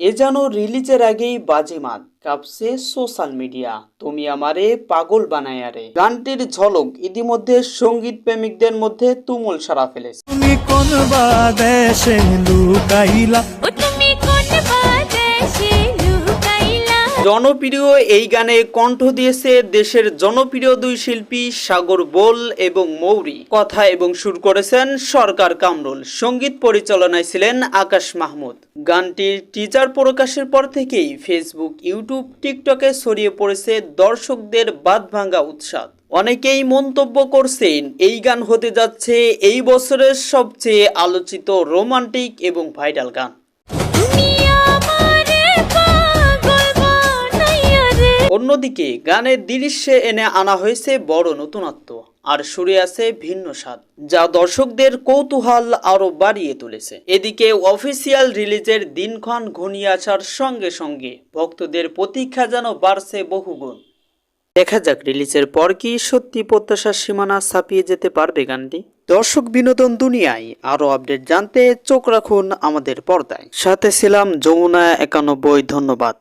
এ যেন রিলিজের আগেই বাজিমাত কাঁপছে সোশ্যাল মিডিয়া তুমি আমারে পাগল বানায় আরে। গানটির ঝলক ইতিমধ্যে সংগীত প্রেমিকদের মধ্যে তুমুল সারা ফেলেছে। তুমি কোন বাদেশে লুকাইলা জনপ্রিয় এই গানে কণ্ঠ দিয়েছে দেশের জনপ্রিয় দুই শিল্পী সাগর বোল এবং মৌরি। কথা এবং সুর করেছেন সরকার কামরুল। সংগীত পরিচালনায় ছিলেন আকাশ মাহমুদ। গানটির টিজার প্রকাশের পর থেকেই ফেসবুক ইউটিউব টিকটকে ছড়িয়ে পড়েছে দর্শকদের বাদভাঙ্গা উৎসাহ। অনেকেই মন্তব্য করছেন, এই গান হতে যাচ্ছে এই বছরের সবচেয়ে আলোচিত, রোমান্টিক এবং ভাইরাল গান। অন্যদিকে গানের দৃশ্যে এনে আনা হয়েছে বড় নতুনত্ব, আর সুরে আছে ভিন্ন স্বাদ, যা দর্শকদের কৌতূহল আরও বাড়িয়ে তুলেছে। এদিকে অফিসিয়াল রিলিজের দিনক্ষণ ঘনিয়ে আসার সঙ্গে সঙ্গে ভক্তদের প্রতীক্ষা যেন বাড়ছে বহুগুণ। দেখা যাক রিলিজের পর কি সত্যি প্রত্যাশার সীমানা ছাপিয়ে যেতে পারবে গানটি। দর্শক বিনোদন দুনিয়ায় আরও আপডেট জানতে চোখ রাখুন আমাদের পর্দায়। সাথে ছিলাম যমুনা একানব্বই, ধন্যবাদ।